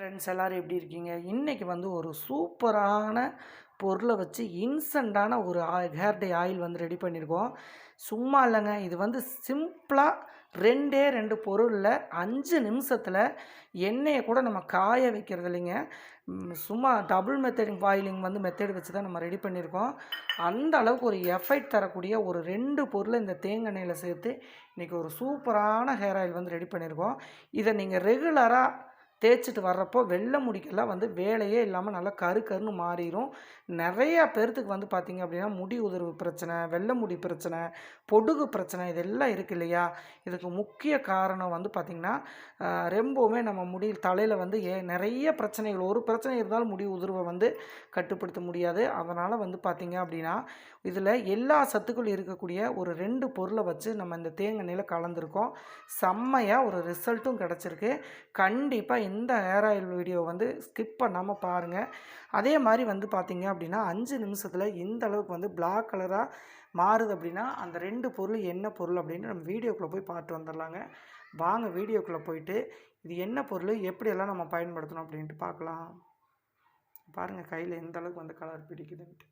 Friends எல்லோரும் எப்படி இருக்கீங்க? இன்றைக்கி வந்து ஒரு சூப்பரான பொருளை வச்சு இன்ஸ்டண்ட்டான ஒரு ஹேர் டே ஆயில் வந்து ரெடி பண்ணியிருக்கோம். சும்மா இல்லைங்க இது வந்து சிம்பிளாக ரெண்டே ரெண்டு பொருளில் அஞ்சு நிமிஷத்தில் எண்ணெயை கூட நம்ம காய வைக்கிறது இல்லைங்க. சும்மா டபுள் மெத்தடிங் பாயிலிங் வந்து மெத்தட் வச்சு தான் நம்ம ரெடி பண்ணியிருக்கோம். அந்த அளவுக்கு ஒரு எஃபெக்ட் தரக்கூடிய ஒரு ரெண்டு பொருளை இந்த தேங்காய் எண்ணெயில் சேர்த்து இன்றைக்கி ஒரு சூப்பரான ஹேர் ஆயில் வந்து ரெடி பண்ணியிருக்கோம். இதை நீங்கள் ரெகுலராக தேய்ச்சிட்டு வர்றப்போ வெள்ளை முடிக்கெல்லாம் வந்து வேலையே இல்லாமல் நல்லா கரு கருன்னு மாறிடும் நிறையா பேர்த்துக்கு வந்து பார்த்திங்க அப்படின்னா முடி உதிர்வு பிரச்சனை வெள்ளை முடி பிரச்சனை பொடுகு பிரச்சனை இதெல்லாம் இருக்கு இல்லையா? இதுக்கு முக்கிய காரணம் வந்து பார்த்திங்கன்னா ரொம்பவுமே நம்ம முடி தலையில் வந்து ஏ நிறைய பிரச்சனைகள். ஒரு பிரச்சனை இருந்தாலும் முடி உதிர்வை வந்து கட்டுப்படுத்த முடியாது. அதனால் வந்து பார்த்திங்க அப்படின்னா இதில் எல்லா சத்துக்களும் இருக்கக்கூடிய ஒரு ரெண்டு பொருளை வச்சு நம்ம இந்த தேங்காய் கலந்துருக்கோம். செம்மையாக ஒரு ரிசல்ட்டும் கிடச்சிருக்கு. கண்டிப்பாக இந்த ஹேர் ஆயில் வீடியோ வந்து ஸ்கிப் பண்ணாமல் பாருங்கள் அதே மாதிரி வந்து பார்த்திங்க அப்படின்னா அஞ்சு நிமிஷத்தில் இந்த அளவுக்கு வந்து பிளாக் கலராக மாறுது அப்படின்னா அந்த ரெண்டு பொருள் என்ன பொருள் அப்படின்னு நம்ம வீடியோக்குள்ளே போய் பார்த்து வந்துடலாங்க. வாங்க வீடியோக்குள்ளே போயிட்டு இது என்ன பொருள் எப்படியெல்லாம் நம்ம பயன்படுத்தணும் அப்படின்ட்டு பார்க்கலாம். பாருங்கள் கையில் எந்த அளவுக்கு வந்து கலர் பிடிக்குதுன்ட்டு.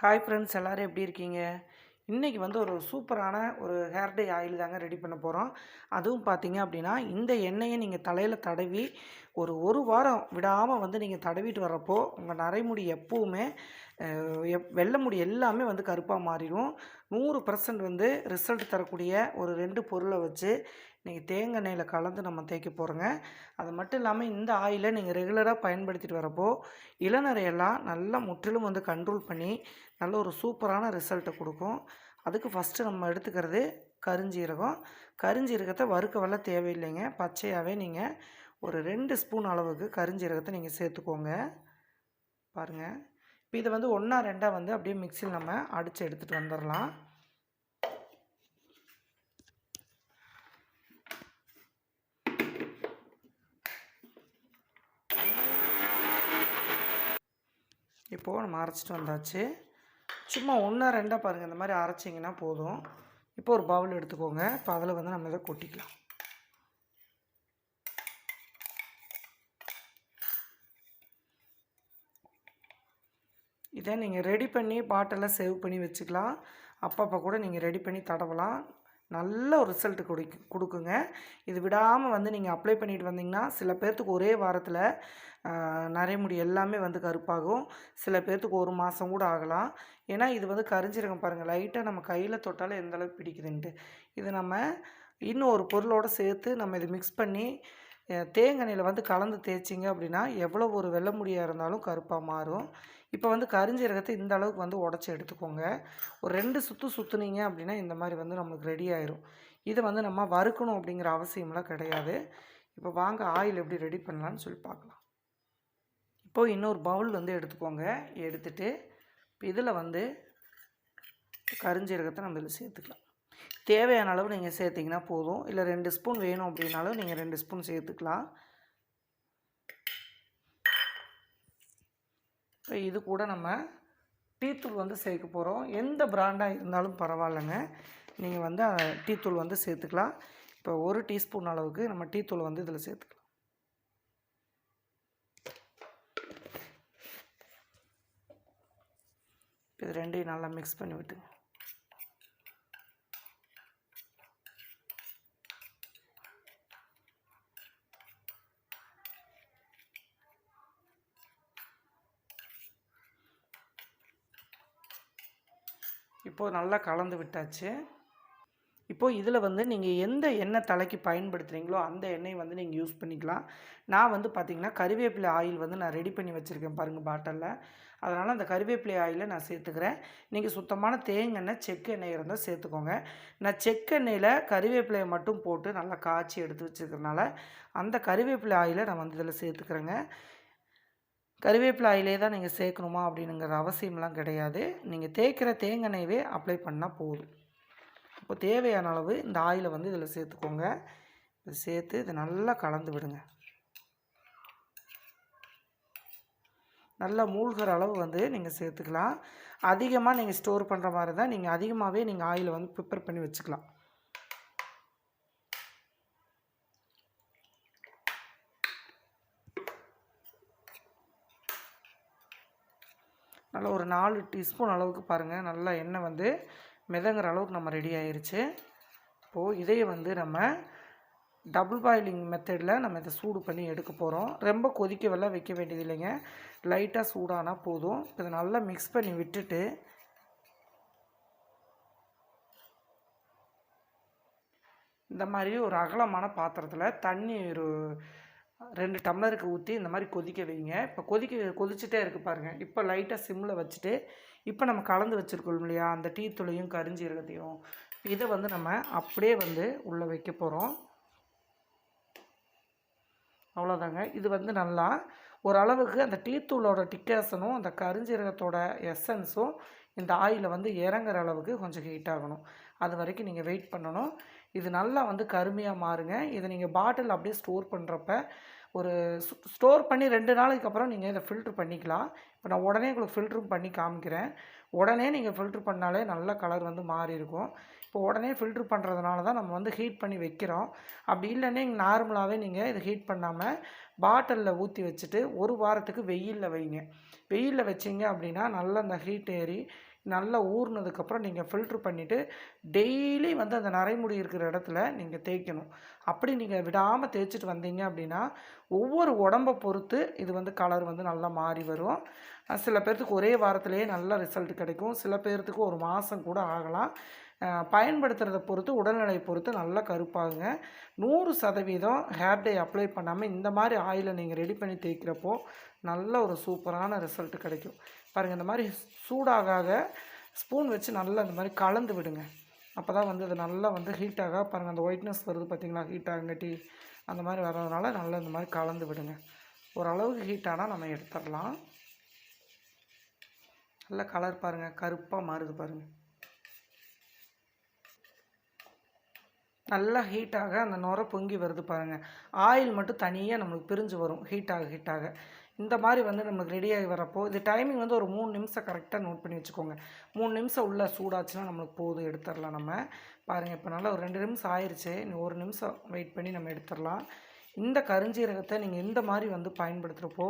ஹாய் ஃப்ரெண்ட்ஸ் எல்லோரும் எப்படி இருக்கீங்க? இன்றைக்கி வந்து ஒரு சூப்பரான ஒரு ஹேர் டே ஆயில் தாங்க ரெடி பண்ண போகிறோம் அதுவும் பார்த்தீங்க அப்படின்னா இந்த எண்ணெயை நீங்கள் தலையில் தடவி ஒரு ஒரு வாரம் விடாமல் வந்து நீங்கள் தடவிட்டு வர்றப்போ உங்கள் நரைமுடி எப்போவுமே எப் வெள்ளை முடி எல்லாமே வந்து கருப்பாக மாறிடும். நூறு பர்சன்ட் வந்து ரிசல்ட் தரக்கூடிய ஒரு ரெண்டு பொருளை வச்சு நீங்கள் தேங்காய் எண்ணெயில் கலந்து நம்ம தேய்க்க போகிறோங்க அது மட்டும் இல்லாமல் இந்த ஆயிலை நீங்கள் ரெகுலராக பயன்படுத்திட்டு வரப்போ இளநரையெல்லாம் நல்லா முற்றிலும் வந்து கண்ட்ரோல் பண்ணி நல்ல ஒரு சூப்பரான ரிசல்ட்டை கொடுக்கும். அதுக்கு ஃபஸ்ட்டு நம்ம எடுத்துக்கிறது கருஞ்சீரகம். கருஞ்சீரகத்தை வறுக்கவெல்லாம் தேவையில்லைங்க. பச்சையாகவே நீங்கள் ஒரு ரெண்டு ஸ்பூன் அளவுக்கு கருஞ்சீரகத்தை நீங்கள் சேர்த்துக்கோங்க. பாருங்கள் இப்போ இதை வந்து ஒன்றா ரெண்டாக வந்து அப்படியே மிக்சியில் நம்ம அடித்து எடுத்துகிட்டு வந்துடலாம் இப்போது நம்ம அரைச்சிட்டு வந்தாச்சு. சும்மா ஒன்றா ரெண்டாக பாருங்கள் இந்த மாதிரி அரைச்சிங்கன்னா போதும். இப்போ ஒரு பவுல் எடுத்துக்கோங்க. இப்போ அதில் வந்து நம்ம இதை கொட்டிக்கலாம். இதை நீங்கள் ரெடி பண்ணி பாட்டெல்லாம் சேவ் பண்ணி வச்சுக்கலாம். அப்பப்போ கூட நீங்கள் ரெடி பண்ணி தடவலாம். நல்ல ஒரு ரிசல்ட் கொடுக்கு கொடுக்குங்க. இது விடாமல் வந்து நீங்கள் அப்ளை பண்ணிட்டு வந்தீங்கன்னா சில பேர்த்துக்கு ஒரே வாரத்தில் நரைமுடி எல்லாமே வந்து கருப்பாகும். சில பேர்த்துக்கு ஒரு மாதம் கூட ஆகலாம். ஏன்னா இது வந்து கரிஞ்சிருக்கும் பாருங்கள் லைட்டாக நம்ம கையில் தொட்டாலும் எந்தளவுக்கு பிடிக்குதுன்ட்டு. இது நம்ம இன்னும் ஒரு பொருளோடு சேர்த்து நம்ம இதை மிக்ஸ் பண்ணி தேங்காய் வந்து கலந்து தேய்ச்சிங்க அப்படின்னா எவ்வளோ ஒரு வெள்ளை முடியாக இருந்தாலும் கருப்பாக மாறும். இப்போ வந்து கரிஞ்சீரகத்தை இந்த அளவுக்கு வந்து உடச்சி எடுத்துக்கோங்க. ஒரு ரெண்டு சுற்று சுற்றுனீங்க அப்படின்னா இந்த மாதிரி வந்து நம்மளுக்கு ரெடி ஆயிரும். இதை வந்து நம்ம வறுக்கணும் அப்படிங்கிற அவசியம்லாம் கிடையாது. இப்போ வாங்க ஆயில் எப்படி ரெடி பண்ணலான்னு சொல்லி பார்க்கலாம். இப்போது இன்னொரு பவுல் வந்து எடுத்துக்கோங்க. எடுத்துட்டு இப்போ இதில் வந்து கரிஞ்சீரகத்தை நம்ம இதில் சேர்த்துக்கலாம். தேவையான அளவு நீங்கள் சேர்த்திங்கன்னா போதும். இல்லை ரெண்டு ஸ்பூன் வேணும் அப்படின்னாலும் நீங்கள் ரெண்டு ஸ்பூன் சேர்த்துக்கலாம். இப்போ இது கூட நம்ம டீத்தூள் வந்து சேர்க்க போகிறோம் எந்த பிராண்டாக இருந்தாலும் பரவாயில்லைங்க. நீங்கள் வந்து டீத்தூள் வந்து சேர்த்துக்கலாம். இப்போ ஒரு டீஸ்பூன் அளவுக்கு நம்ம டீத்தூள் வந்து இதில் சேர்த்துக்கலாம். இது ரெண்டையும் நல்லா மிக்ஸ் பண்ணி விட்டுங்க. இப்போது நல்லா கலந்து விட்டாச்சு. இப்போது இதில் வந்து நீங்கள் எந்த எண்ணெய் தலைக்கு பயன்படுத்துகிறீங்களோ அந்த எண்ணெய் வந்து நீங்கள் யூஸ் பண்ணிக்கலாம். நான் வந்து பார்த்திங்கன்னா கருவேப்பிலை ஆயில் வந்து நான் ரெடி பண்ணி வச்சுருக்கேன் பாருங்கள் பாட்டிலில் அதனால் அந்த கருவேப்பிலை ஆயிலை நான் சேர்த்துக்கிறேன். நீங்கள் சுத்தமான தேங்காய் செக்கு எண்ணெய் இருந்தால் சேர்த்துக்கோங்க. நான் செக்கெண்ணெயில் கருவேப்பிலையை மட்டும் போட்டு நல்லா காய்ச்சி எடுத்து வச்சுருக்கிறனால அந்த கருவேப்பிலை ஆயிலை நான் வந்து இதில் சேர்த்துக்கிறேங்க. கருவேப்பிலை ஆயிலே தான் நீங்கள் சேர்க்கணுமா அப்படிங்கிற அவசியம்லாம் கிடையாது. நீங்கள் தேய்க்கிற தேங்காய்வே அப்ளை பண்ணால் போதும். இப்போ தேவையான அளவு இந்த ஆயிலை வந்து இதில் சேர்த்துக்கோங்க. இது சேர்த்து இதை நல்லா கலந்து விடுங்க. நல்லா மூழ்கிற அளவு வந்து நீங்கள் சேர்த்துக்கலாம். அதிகமாக நீங்கள் ஸ்டோர் பண்ணுற மாதிரி தான் நீங்கள் அதிகமாகவே நீங்கள் ஆயிலை வந்து ப்ரிப்பேர் பண்ணி வச்சுக்கலாம் நல்லா ஒரு நாலு டீஸ்பூன் அளவுக்கு பாருங்கள் நல்லா எண்ணெய் வந்து மிதங்குற அளவுக்கு நம்ம ரெடி ஆயிடுச்சு இப்போது இதையே வந்து நம்ம டபுள் பாயிலிங் மெத்தடில் நம்ம இதை சூடு பண்ணி எடுக்க போகிறோம் ரொம்ப கொதிக்கவெல்லாம் வைக்க வேண்டியது இல்லைங்க. லைட்டாக சூடானால் போதும். இதை நல்லா மிக்ஸ் பண்ணி விட்டுட்டு இந்த மாதிரி ஒரு அகலமான பாத்திரத்தில் தண்ணி ஒரு ரெண்டு டம்ளருக்கு ஊற்றி இந்த மாதிரி கொதிக்க வைங்க. இப்போ கொதிக்க கொதிச்சுட்டே இருக்குது பாருங்கள் இப்போ லைட்டாக சிம்மில் வச்சுட்டு இப்போ நம்ம கலந்து வச்சுருக்கோம் இல்லையா அந்த டீ தூளையும் கரிஞ்சீரகத்தையும் இதை வந்து நம்ம அப்படியே வந்து உள்ளே வைக்க போகிறோம் அவ்வளோதாங்க இது வந்து நல்லா ஓரளவுக்கு அந்த டீத்தூளோட டிக்காசனும் அந்த கரிஞ்சீரகத்தோட எசன்ஸும் இந்த ஆயிலில் வந்து இறங்குற அளவுக்கு கொஞ்சம் ஹீட் ஆகணும். அது வரைக்கும் நீங்கள் வெயிட் பண்ணணும். இது நல்லா வந்து கருமையாக மாறுங்க. இதை நீங்கள் பாட்டில் அப்படியே ஸ்டோர் பண்ணுறப்ப ஒரு ஸ்டோர் பண்ணி ரெண்டு நாளைக்கு அப்புறம் நீங்கள் இதை ஃபில்ட்ரு பண்ணிக்கலாம். இப்போ நான் உடனே உங்களுக்கு ஃபில்ட்ரும் பண்ணி காமிக்கிறேன். உடனே நீங்கள் ஃபில்ட்ரு பண்ணாலே நல்ல கலர் வந்து மாறி இருக்கும். இப்போ உடனே ஃபில்ட்ரு பண்ணுறதுனால தான் நம்ம வந்து ஹீட் பண்ணி வைக்கிறோம். அப்படி இல்லைன்னா நார்மலாகவே நீங்கள் இதை ஹீட் பண்ணாமல் பாட்டிலில் ஊற்றி வச்சுட்டு ஒரு வாரத்துக்கு வெயிலில் வைங்க. வெயிலில் வச்சிங்க அப்படின்னா நல்லா அந்த ஹீட் ஏறி நல்லா ஊறினதுக்கப்புறம் நீங்கள் ஃபில்ட்ரு பண்ணிவிட்டு டெய்லி வந்து அந்த நரைமுடி இருக்கிற இடத்துல நீங்கள் தேய்க்கணும். அப்படி நீங்கள் விடாமல் தேய்ச்சிட்டு வந்தீங்க அப்படின்னா ஒவ்வொரு உடம்பை பொறுத்து இது வந்து கலர் வந்து நல்லா மாறி வரும். சில பேர்த்துக்கு ஒரே வாரத்திலேயே நல்ல ரிசல்ட் கிடைக்கும். சில பேர்த்துக்கு ஒரு மாதம் கூட ஆகலாம். பயன்படுத்துகிறத பொறுத்து உடல்நிலை பொறுத்து நல்லா கருப்பாகுங்க. நூறு சதவீதம் ஹேர் டே அப்ளை பண்ணாமல் இந்த மாதிரி ஆயிலை நீங்கள் ரெடி பண்ணி தேய்க்கிறப்போ நல்ல ஒரு சூப்பரான ரிசல்ட் கிடைக்கும். பாருங்கள் இந்த மாதிரி சூடாக ஆக ஸ்பூன் வச்சு நல்லா இந்த மாதிரி கலந்து விடுங்க. அப்போ தான் வந்து அது நல்லா வந்து ஹீட் ஆக பாருங்கள் அந்த ஒயிட்னஸ் வருது பார்த்தீங்களா ஹீட் ஆகங்காட்டி அந்த மாதிரி வர்றதுனால நல்லா இந்த மாதிரி கலந்து விடுங்க. ஓரளவுக்கு ஹீட் ஆனால் நம்ம எடுத்துடலாம். நல்ல கலர் பாருங்கள் கருப்பாக மாறுது பாருங்கள் நல்லா ஹீட்டாக அந்த நுர பொங்கி வருது பாருங்கள் ஆயில் மட்டும் தனியாக நம்மளுக்கு பிரிஞ்சு வரும். ஹீட்டாக ஹீட்டாக இந்த மாதிரி வந்து நமக்கு ரெடியாகி வரப்போ இது டைமிங் வந்து ஒரு மூணு நிமிஷம் கரெக்டாக நோட் பண்ணி வச்சுக்கோங்க. மூணு நிமிஷம் உள்ளே சூடாச்சுன்னா நம்மளுக்கு போதும் எடுத்துடலாம் நம்ம. பாருங்கள் இப்போ நல்லா ஒரு ரெண்டு நிமிஷம் ஆயிடுச்சு ஒரு நிமிஷம் வெயிட் பண்ணி நம்ம எடுத்துடலாம். இந்த கருஞ்சீரகத்தை நீங்கள் இந்த மாதிரி வந்து பயன்படுத்துகிறப்போ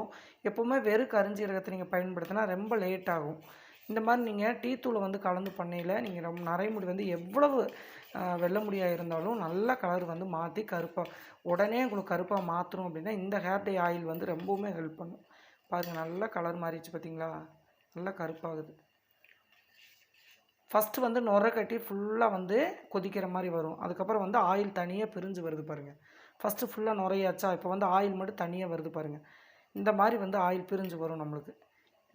எப்போவுமே வெறும் கருஞ்சீரகத்தை நீங்கள் பயன்படுத்தினா ரொம்ப லேட் ஆகும். இந்த மாதிரி நீங்கள் டீ தூளை வந்து கலந்து பண்ணையில் நீங்கள் ரொம்ப நரைமுடி வந்து எவ்வளவு ஆஹ், வெள்ளை முடியாக இருந்தாலும் நல்ல கலர் வந்து மாற்றி கருப்பாக உடனே உங்களுக்கு கருப்பாக மாற்றணும் அப்படின்னா இந்த ஹேர் டே ஆயில் வந்து ரொம்பவுமே ஹெல்ப் பண்ணும். பாருங்கள் நல்ல கலர் மாறிடுச்சு பார்த்தீங்களா நல்லா கருப்பாகுது. ஃபஸ்ட்டு வந்து நுரை கட்டி ஃபுல்லாக வந்து கொதிக்கிற மாதிரி வரும். அதுக்கப்புறம் வந்து ஆயில் தனியாக பிரிஞ்சு வருது பாருங்கள் ஃபஸ்ட்டு ஃபுல்லாக நுரையாச்சா இப்போ வந்து ஆயில் மட்டும் தனியாக வருது பாருங்கள் இந்த மாதிரி வந்து ஆயில் பிரிஞ்சு வரும் நம்மளுக்கு.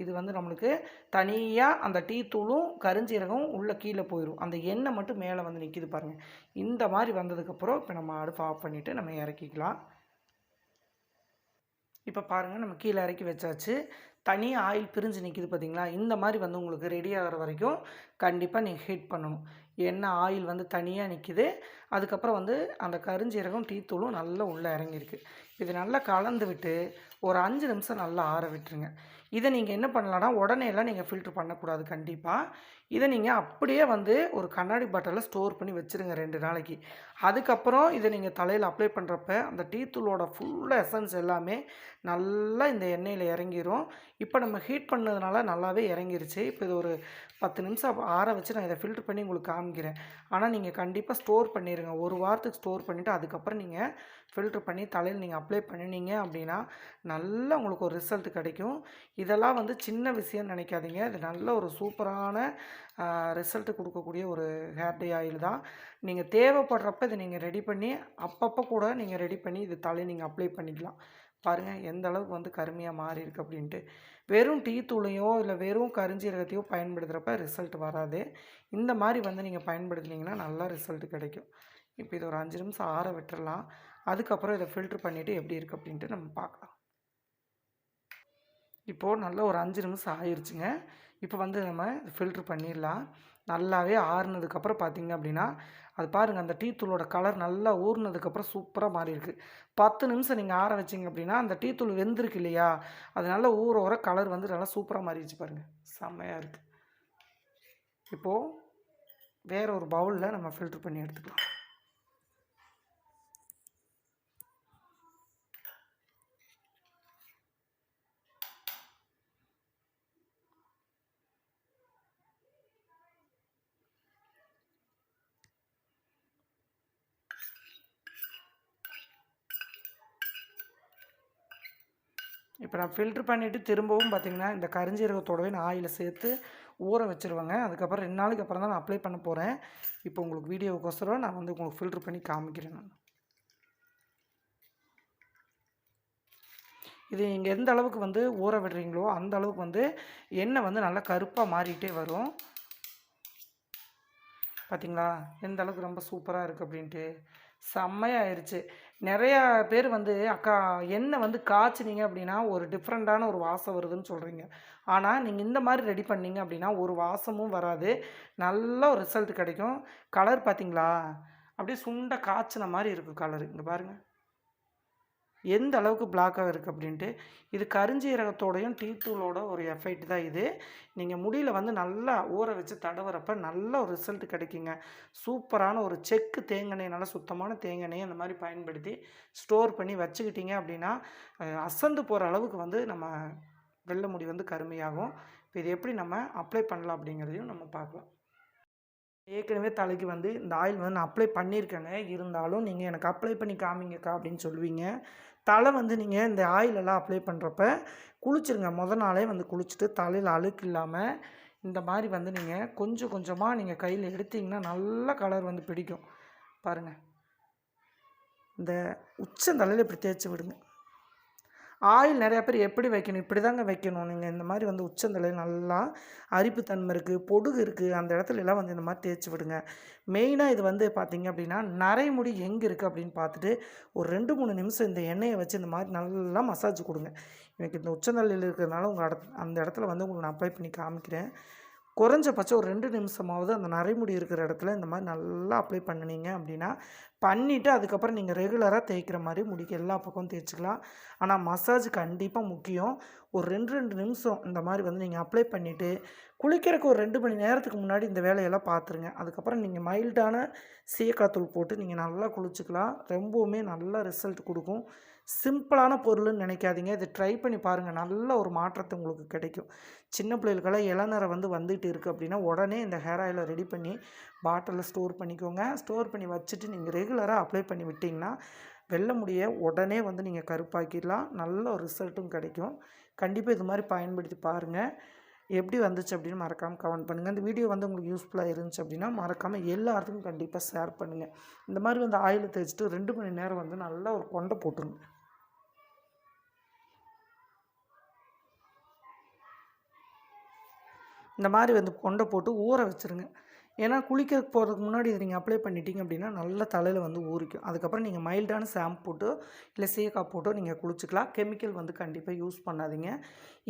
இது வந்து நம்மளுக்கு தனியாக அந்த டீ தூளும் கருஞ்சீரகம் உள்ளே கீழே போயிடும் அந்த எண்ணெய் மட்டும் மேலே வந்து நிற்கிது பாருங்கள் இந்த மாதிரி வந்ததுக்கப்புறம் இப்போ நம்ம அடுப்பு ஆஃப் பண்ணிவிட்டு நம்ம இறக்கிக்கலாம். இப்போ பாருங்கள் நம்ம கீழே இறக்கி வச்சாச்சு. தனியாக ஆயில் பிரிஞ்சு நிற்கிது பார்த்தீங்களா இந்த மாதிரி வந்து உங்களுக்கு ரெடி ஆகிற வரைக்கும் கண்டிப்பாக நீங்கள் ஹீட் பண்ணணும். எண்ணெய் ஆயில் வந்து தனியாக நிற்கிது அதுக்கப்புறம் வந்து அந்த கருஞ்சீரகம் டீ தூளும் நல்லா உள்ளே இறங்கியிருக்கு. இது நல்லா கலந்து விட்டு ஒரு அஞ்சு நிமிஷம் நல்லா ஆற விட்டுருங்க. இதை நீங்கள் என்ன பண்ணலான்னா உடனேலாம் நீங்கள் ஃபில்ட்ரு பண்ணக்கூடாது கண்டிப்பாக இதை நீங்கள் அப்படியே வந்து ஒரு கண்ணாடி பாட்டிலில் ஸ்டோர் பண்ணி வச்சுருங்க ரெண்டு நாளைக்கு. அதுக்கப்புறம் இதை நீங்கள் தலையில் அப்ளை பண்ணுறப்ப அந்த டீத்தூளோட ஃபுல்லாக ஃபுல் எசன்ஸ் எல்லாமே நல்லா இந்த எண்ணெயில் இறங்கிரும். இப்போ நம்ம ஹீட் பண்ணதுனால நல்லாவே இறங்கிருச்சு. இப்போ இது ஒரு பத்து நிமிஷம் ஆற வச்சு நான் இதை ஃபில்ட்ரு பண்ணி உங்களுக்கு காமிக்கிறேன். ஆனால் நீங்கள் கண்டிப்பாக ஸ்டோர் பண்ணிடுங்க ஒரு வாரத்துக்கு ஸ்டோர் பண்ணிவிட்டு அதுக்கப்புறம் நீங்கள் ஃபில்ட்ரு பண்ணி தலையில் நீங்கள் அப்ளை பண்ணினீங்க அப்படின்னா நல்ல உங்களுக்கு ஒரு ரிசல்ட் கிடைக்கும். இதெல்லாம் வந்து சின்ன விஷயம்னு நினைக்காதீங்க. இது நல்ல ஒரு சூப்பரான ரிசல்ட்டு கொடுக்கக்கூடிய ஒரு ஹேர் டே ஆயில் தான். நீங்கள் தேவைப்படுறப்ப இதை நீங்கள் ரெடி பண்ணி அப்பப்போ கூட நீங்கள் ரெடி பண்ணி இது தலை நீங்கள் அப்ளை பண்ணிக்கலாம். பாருங்கள் எந்த அளவுக்கு வந்து கருமையாக மாறி இருக்கு அப்படின்ட்டு. வெறும் டீ தூளையோ இல்லை வெறும் கருஞ்சீரகத்தையோ பயன்படுத்துகிறப்ப ரிசல்ட் வராது. இந்த மாதிரி வந்து நீங்கள் பயன்படுத்துனீங்கன்னா நல்லா ரிசல்ட் கிடைக்கும். இப்போ இது ஒரு அஞ்சு நிமிஷம் ஆற விட்டுறலாம். அதுக்கப்புறம் இதை ஃபில்ட்ரு பண்ணிவிட்டு எப்படி இருக்குது அப்படின்ட்டு நம்ம பார்க்கலாம். இப்போது நல்ல ஒரு அஞ்சு நிமிஷம் ஆயிடுச்சுங்க இப்போ வந்து நம்ம ஃபில்ட்ரு பண்ணிடலாம். நல்லாவே ஆறுனதுக்கப்புறம் பார்த்தீங்க அப்படின்னா அது பாருங்கள் அந்த டீ தூளோட கலர் நல்லா ஊறினதுக்கப்புறம் சூப்பராக மாறிருக்கு பத்து நிமிஷம் நீங்கள் ஆற வச்சிங்க அப்படின்னா அந்த டீ தூள் வெந்திருக்கு இல்லையா? அது நல்லா ஊற ஊற கலர் வந்து நல்லா சூப்பராக மாறிடுச்சு பாருங்கள் செம்மையாக இருக்குது இப்போது வேற ஒரு பவுலில் நம்ம ஃபில்ட்ரு பண்ணி எடுத்துக்கலாம். இப்போ நான் ஃபில்ட்ரு பண்ணிவிட்டு திரும்பவும் பார்த்திங்கன்னா இந்த கரிஞ்சீரகத்தோடவே நான் ஆயில் சேர்த்து ஊற வச்சுருவேங்க. அதுக்கப்புறம் ரெண்டு நாளைக்கு அப்புறம் தான் நான் அப்ளை பண்ண போகிறேன் இப்போ உங்களுக்கு வீடியோக்கோசரம் நான் வந்து உங்களுக்கு ஃபில்ட்ரு பண்ணி காமிக்கிறேன் நான். இது நீங்கள் எந்த அளவுக்கு வந்து ஊற விடுறீங்களோ அந்த அளவுக்கு வந்து எண்ணெய் வந்து நல்லா கருப்பாக மாறிட்டே வரும். பார்த்தீங்களா? எந்த அளவுக்கு ரொம்ப சூப்பராக இருக்குது அப்படின்ட்டு. செம்மையாயிருச்சு நிறையா பேர் வந்து அக்கா எண்ணெய் வந்து காய்ச்சினீங்க அப்படின்னா ஒரு டிஃப்ரெண்ட்டான ஒரு வாசம் வருதுன்னு சொல்கிறீங்க ஆனால் நீங்கள் இந்த மாதிரி ரெடி பண்ணீங்க அப்படின்னா ஒரு வாசமும் வராது. நல்ல ஒரு ரிசல்ட் கிடைக்கும். கலர் பார்த்தீங்களா? அப்படியே சுண்ட காய்ச்சின மாதிரி இருக்கும் கலர் இங்கே பாருங்கள் எந்த அளவுக்கு பிளாக்காக இருக்குது அப்படின்ட்டு இது கருஞ்சீரகத்தோடையும் டீ தூளோட ஒரு எஃபெக்ட் தான் இது. நீங்கள் முடியில் வந்து நல்லா ஊற வச்சு தடவுறப்ப நல்ல ஒரு ரிசல்ட் கிடைக்குங்க. சூப்பரான ஒரு செக்கு தேங்காய் நல்லா சுத்தமான தேங்காய் அந்த மாதிரி பயன்படுத்தி ஸ்டோர் பண்ணி வச்சுக்கிட்டீங்க அப்படின்னா அசந்து போகிற அளவுக்கு வந்து நம்ம வெள்ளை முடி வந்து கருமையாகும். இப்போ இது எப்படி நம்ம அப்ளை பண்ணலாம் அப்படிங்கிறதையும் நம்ம பார்க்கலாம். ஏற்கனவே தலைக்கு வந்து இந்த ஆயில் வந்து நான் அப்ளை பண்ணியிருக்கேங்க. இருந்தாலும் நீங்கள் எனக்கு அப்ளை பண்ணி காமிங்கக்கா அப்படின்னு சொல்லுவீங்க. தலை வந்து நீங்கள் இந்த ஆயிலெல்லாம் அப்ளை பண்ணுறப்ப குளிச்சிருங்க. முத நாளே வந்து குளிச்சுட்டு தலையில் அழுக்கு இல்லாமல் இந்த மாதிரி வந்து நீங்கள் கொஞ்சம் கொஞ்சமாக நீங்கள் கையில் எடுத்தீங்கன்னா நல்ல கலர் வந்து பிடிக்கும். பாருங்கள் இந்த உச்சந்தலையில் இப்படி தேய்ச்சி விடுங்க. ஆயில் நிறையா பேர் எப்படி வைக்கணும் இப்படி தாங்க வைக்கணும். நீங்கள் இந்த மாதிரி வந்து உச்சந்தலையில் நல்லா அரிப்புத்தன்மை இருக்குது பொடுகு இருக்குது அந்த இடத்துல எல்லாம் வந்து இந்த மாதிரி தேய்ச்சி விடுங்க. மெயினாக இது வந்து பார்த்தீங்க அப்படின்னா நரைமுடி எங்கே இருக்குது அப்படின்னு பார்த்துட்டு ஒரு ரெண்டு மூணு நிமிஷம் இந்த எண்ணெயை வச்சு இந்த மாதிரி நல்லா மசாஜ் கொடுங்க. எனக்கு இந்த உச்சந்தலையில் இருக்கிறதுனால உங்கள் இடத்து அந்த இடத்துல வந்து உங்களுக்கு நான் அப்ளை பண்ணி காமிக்கிறேன். குறைஞ்சபட்சம் ஒரு ரெண்டு நிமிஷமாவது அந்த நரைமுடி இருக்கிற இடத்துல இந்த மாதிரி நல்லா அப்ளை பண்ணினீங்க அப்படின்னா பண்ணிவிட்டு அதுக்கப்புறம் நீங்கள் ரெகுலராக தேய்க்கிற மாதிரி முடிக்கு எல்லா பக்கமும் தேய்ச்சிக்கலாம். ஆனால் மசாஜ் கண்டிப்பாக முக்கியம். ஒரு ரெண்டு ரெண்டு நிமிஷம் இந்த மாதிரி வந்து நீங்கள் அப்ளை பண்ணிவிட்டு குளிக்கிறதுக்கு ஒரு ரெண்டு மணி நேரத்துக்கு முன்னாடி இந்த வேலையெல்லாம் பார்த்துருங்க அதுக்கப்புறம் நீங்கள் மைல்டான சீயக்காத்தூள் போட்டு நீங்கள் நல்லா குளிச்சுக்கலாம். ரொம்பவுமே நல்லா ரிசல்ட் கொடுக்கும். சிம்பிளான பொருள்னு நினைக்காதீங்க. இதை ட்ரை பண்ணி பாருங்கள் நல்ல ஒரு மாற்றத்தை உங்களுக்கு கிடைக்கும். சின்ன பிள்ளைகளுக்கெல்லாம் இளநரை வந்து வந்துட்டு இருக்குது அப்படின்னா உடனே இந்த ஹேர் ஆயிலை ரெடி பண்ணி பாட்டிலில் ஸ்டோர் பண்ணிக்கோங்க. ஸ்டோர் பண்ணி வச்சுட்டு நீங்கள் ரெகுலராக அப்ளை பண்ணி விட்டிங்கன்னா வெள்ளை முடிய உடனே வந்து நீங்கள் கருப்பாக்கிடலாம். நல்ல ஒரு ரிசல்ட்டும் கிடைக்கும். கண்டிப்பாக இது மாதிரி பயன்படுத்தி பாருங்கள் எப்படி வந்துச்சு அப்படின்னு மறக்காமல் கமெண்ட் பண்ணுங்கள் இந்த வீடியோ வந்து உங்களுக்கு யூஸ்ஃபுல்லாக இருந்துச்சு அப்படின்னா மறக்காமல் எல்லாத்துக்கும் கண்டிப்பாக ஷேர் பண்ணுங்கள் இந்த மாதிரி வந்து ஆயிலை தேய்ச்சிட்டு ரெண்டு மணி நேரம் வந்து நல்லா ஒரு கொண்டை போட்டுருங்க. இந்த மாதிரி வந்து கொண்டை போட்டு ஊற வச்சுருங்க. ஏன்னா குளிக்கிறதுக்கு போகிறதுக்கு முன்னாடி இதை நீங்கள் அப்ளை பண்ணிட்டீங்க அப்படின்னா நல்ல தலையில் வந்து ஊறிக்கும். அதுக்கப்புறம் நீங்கள் மைல்டான ஷாம்பு போட்டோ இல்லை சேக்கா போட்டோ நீங்கள் குளிச்சுக்கலாம். கெமிக்கல் வந்து கண்டிப்பாக யூஸ் பண்ணாதீங்க.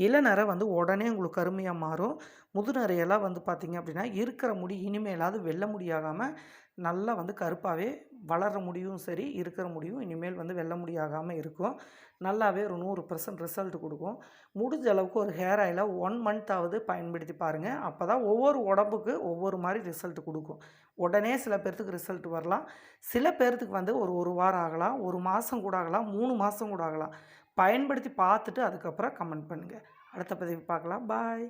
இளநரை வந்து உடனே உங்களுக்கு கருமையாக மாறும். முதுநரையெல்லாம் வந்து பார்த்திங்க அப்படின்னா இருக்கிற முடி இனிமேலாவது வெள்ள முடியாகாமல் நல்லா வந்து கருப்பாகவே வளர முடியும் சரி இருக்கிற முடியும் இனிமேல் வந்து வெள்ள முடியாகாமல் இருக்கும். நல்லாவே ஒரு நூறு பர்சன்ட் ரிசல்ட் கொடுக்கும். முடிஞ்ச அளவுக்கு ஒரு ஹேர் ஆயிலை ஒன் மந்த்தாவது பயன்படுத்தி பாருங்கள் அப்போ தான் ஒவ்வொரு உடம்புக்கு ஒவ்வொரு மாதிரி ரிசல்ட் கொடுக்கும். உடனே சில பேர்த்துக்கு ரிசல்ட் வரலாம். சில பேர்த்துக்கு வந்து ஒரு ஒரு வாரம் ஆகலாம் ஒரு மாதம் கூட ஆகலாம் மூணு மாதம் கூட ஆகலாம். பயன்படுத்தி பார்த்துட்டு அதுக்கப்புறம் கமெண்ட் பண்ணுங்கள் அடுத்த பதிவு பார்க்கலாம். பாய்